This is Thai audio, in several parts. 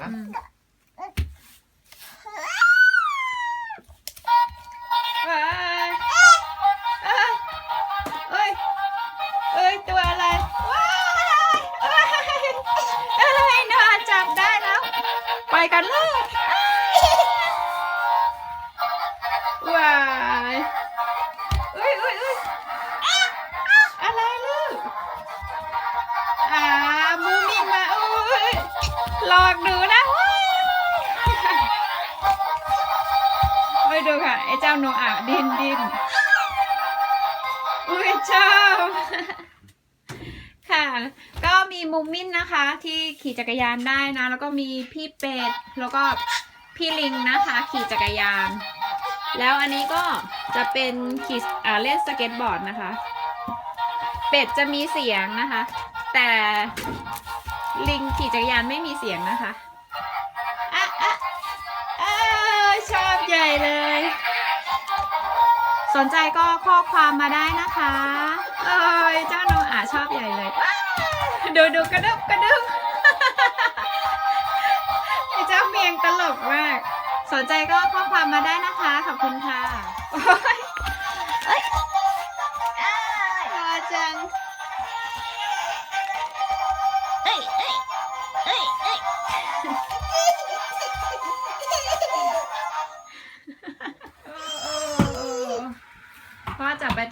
อืมว้ายเอ้ยเอ้ยตัวอะไรอ้ยเอ้ยน่าจับได้แล้วไปกันเลยว้ายเอ้ยเอ้ยเอ้ยอะไรลูกอ่ามูมิมาโอ้ยลอกห ดูค่ะไอ้เจ้าโนอาดินดินอุ้ยชอบค่ะ ก็มีมูมินนะคะ ที่ขี่จักรยานได้นะ แล้วก็มีพี่เป็ดแล้วก็พี่ลิงนะคะ ขี่จักรยาน แล้วอันนี้ก็จะเป็นขี่อ่าเล่นสเก็ตบอร์ดนะคะ เป็ดจะมีเสียงนะคะ แต่ลิงขี่จักรยานไม่มีเสียงนะคะ ใหญ่เลย สนใจก็ข้อความมาได้นะคะ เอ้ยเจ้าโนอาชอบใหญ่เลยดูดูกระดึบกระดึบไอ้เจ้าเมียงตลกมาก สนใจก็ข้อความมาได้นะคะ ขอบคุณค่ะ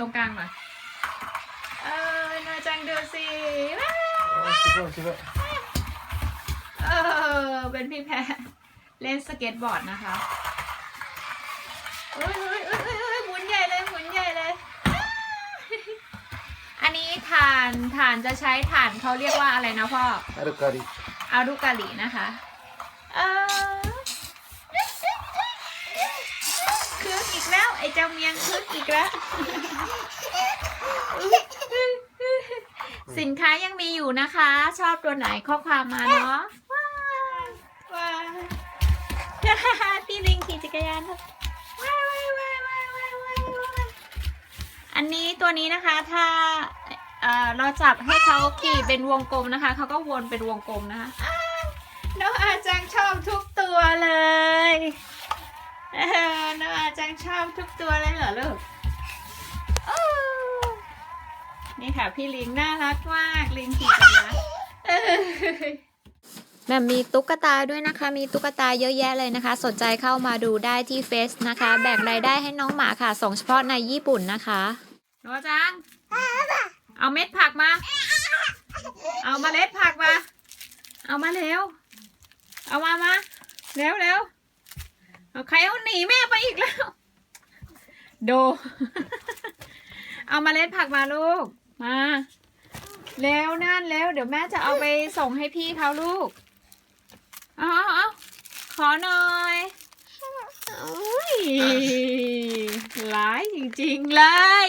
ตรงกลางหน่อยเออนาจังดูสิว้าว Oh, super, super. เออเป็นพี่แพ้เล่นสเก็ตบอร์ดนะคะเอ้ยเอ้ยเอ้ยเอ้ยเอ้ยหมุนใหญ่เลยหมุนใหญ่เลย อันนี้ฐานฐานจะใช้ฐานเขาเรียกว่าอะไรนะพ่อ Arukari. อารุกาลินะคะ เออ แล้ว ไอ้เจ้าเมียงคึกอีกแล้ว สินค้ายังมีอยู่นะคะ ชอบตัวไหนข้อความมาเนาะว้าวว้าวพี่ลิงขี่จักรยานว้าวว้าวว้าวว้าวว้าวว้าวอันนี้ตัวนี้นะคะถ้าเอ่อเราจับให้เขาขี่เป็นวงกลมนะคะ เขาก็วนเป็นวงกลมนะคะอ้าวน้องอาจังชอบทุกตัวเลยเออน้องอาจัง ชอบทุกตัวเลยเหรอลูกโอ้นี่ค่ะพี่ลิงน่ารักมากลิงขี่จักรยานเออแบบมีตุ๊กตาด้วยนะคะ มีตุ๊กตาเยอะแยะเลยนะคะ สนใจเข้ามาดูได้ที่เฟซนะคะ แบ่งรายได้ให้น้องหมาค่ะ ส่งเฉพาะในญี่ปุ่นนะคะโนจัง เอาเม็ดผักมา เอาเมล็ดผักมา เอามาเร็ว เอามามาเร็วเร็วเอาใครเอาหนีแม่ไปอีกแล้ว โด เอามาเมล็ดผักมาลูก มา แล้วนั่นแล้ว เดี๋ยวแม่จะเอาไปส่งให้พี่เขาลูก เอาเอาเอาขอหน่อยโอ้ยร้ายจริงๆเลย